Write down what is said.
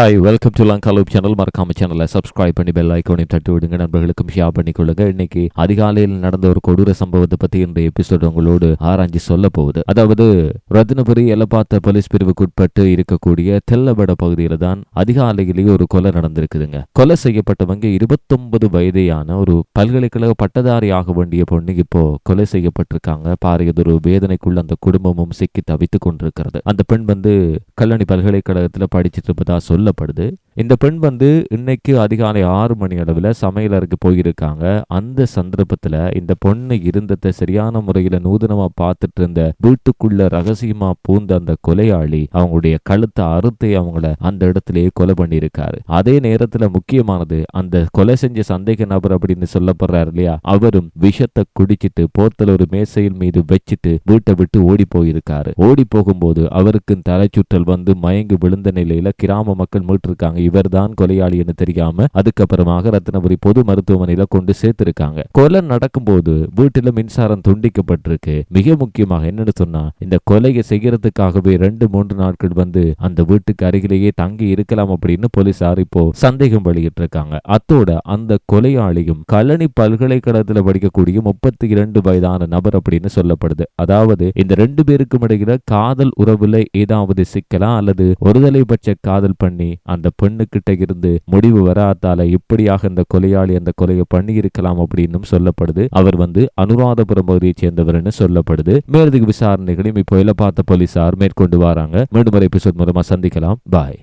Hi welcome to லங்காலூப் channel மறக்காம சேனலை சப்ஸ்கிரைப் பண்ணி பெல் ஐக்கோனையும் தட்டி விடுங்க. நண்பர்களுக்கும் ஷேர் பண்ணிக்கொள்ளுங்க இன்னைக்கு அதிகாலையில் நடந்த ஒரு கொடூர சம்பவத்தை பற்றி இன்றைய எபிசோட் உங்களோடு ஆராய்ஞ்சு சொல்ல போகுது. அதாவது ரத்னபுரி எலப்பாத்த போலீஸ் பிரிவுக்குட்பட்டு இருக்கக்கூடிய தெல்லபட பகுதியில தான் அதிகாலையிலேயே ஒரு கொலை நடந்திருக்குதுங்க. கொலை செய்யப்பட்டவங்க இருபத்தொன்பது வயதையான ஒரு பல்கலைக்கழக பட்டதாரி ஆக வேண்டிய பொண்ணு இப்போ கொலை செய்யப்பட்டிருக்காங்க. பாரியதொரு வேதனைக்குள்ள அந்த குடும்பமும் சிக்கி தவித்துக் கொண்டிருக்கிறது. அந்த பெண் வந்து கல்லணி பல்கலைக்கழகத்தில் படிச்சிட்டு இருப்பதா சொல்லப்படுது. இந்த பெண் வந்து இன்னைக்கு அதிகாலை ஆறு மணி அளவில் சமையலருக்கு போயிருக்காங்க. அந்த சந்தர்ப்பத்துல இந்த பொண்ணு இருந்ததை சரியான முறையில் நூதனமா பார்த்துட்டு இருந்த வீட்டுக்குள்ள ரகசியமா பூந்த அந்த கொலையாளி அவங்களுடைய கழுத்தை அறுத்து அவங்கள அந்த இடத்துலயே கொலை பண்ணியிருக்காரு. அதே நேரத்துல முக்கியமானது அந்த கொலை செஞ்ச சந்தேக நபர் அப்படின்னு சொல்லப்படுறாரு இல்லையா? அவரும் விஷத்தை குடிச்சிட்டு போர்த்தல ஒரு மேசையில் மீது வச்சுட்டு வீட்டை விட்டு ஓடி போயிருக்காரு. ஓடி போகும்போது அவருக்கு தலைச்சுற்றல் வந்து மயங்கி விழுந்த நிலையில கிராம மக்கள் மீட்டிருக்காங்க. இவர்தான் கொலையாளி என்று தெரியாம அதுக்கப்புறமாக ரத்னபுரி பொது மருத்துவமனையில கொண்டு சேர்த்திருக்காங்க. கொலை நடக்கும்போது வீட்டில மின்சாரம் துண்டிக்கப்பட்டிருக்கு. மிக முக்கியமாக என்னன்னு சொன்னா இந்த கொலையை செய்யறதுக்காகவே ரெண்டு மூன்று நாட்கள் வந்து அந்த வீட்டுக்கு அருகிலேயே தங்கி இருக்கலாம் அப்படின்னு போலீசார் இப்போ சந்தேகம் வெளியிட்டு இருக்காங்க அத்தோட அந்த கொலையாளியும் கழனி பல்கலைக்கழகத்துல படிக்கக்கூடிய முப்பத்தி இரண்டு வயதான நபர் அப்படின்னு சொல்லப்படுது. அதாவது இந்த ரெண்டு பேருக்கும் இடையில காதல் உறவுல ஏதாவது சிக்கலாம் அல்லது ஒருதலை பட்ச காதல் பண்ணி அந்த பெண் பெண்ணுக்கிட்ட இருந்து முடிவு வராதால இப்படியாக இந்த கொலையாளி அந்த கொலையை பண்ணி இருக்கலாம் அப்படின்னும் சொல்லப்படுது. அவர் வந்து அனுராதபுரம் பகுதியை சேர்ந்தவர்னு சொல்லப்படுது. மேலதிக விசாரணைகளையும் இப்போ பார்த்த போலீசார் மேற்கொண்டு வராங்க. மீண்டும் ஒரு எபிசோட் மூலமா சந்திக்கலாம். பாய்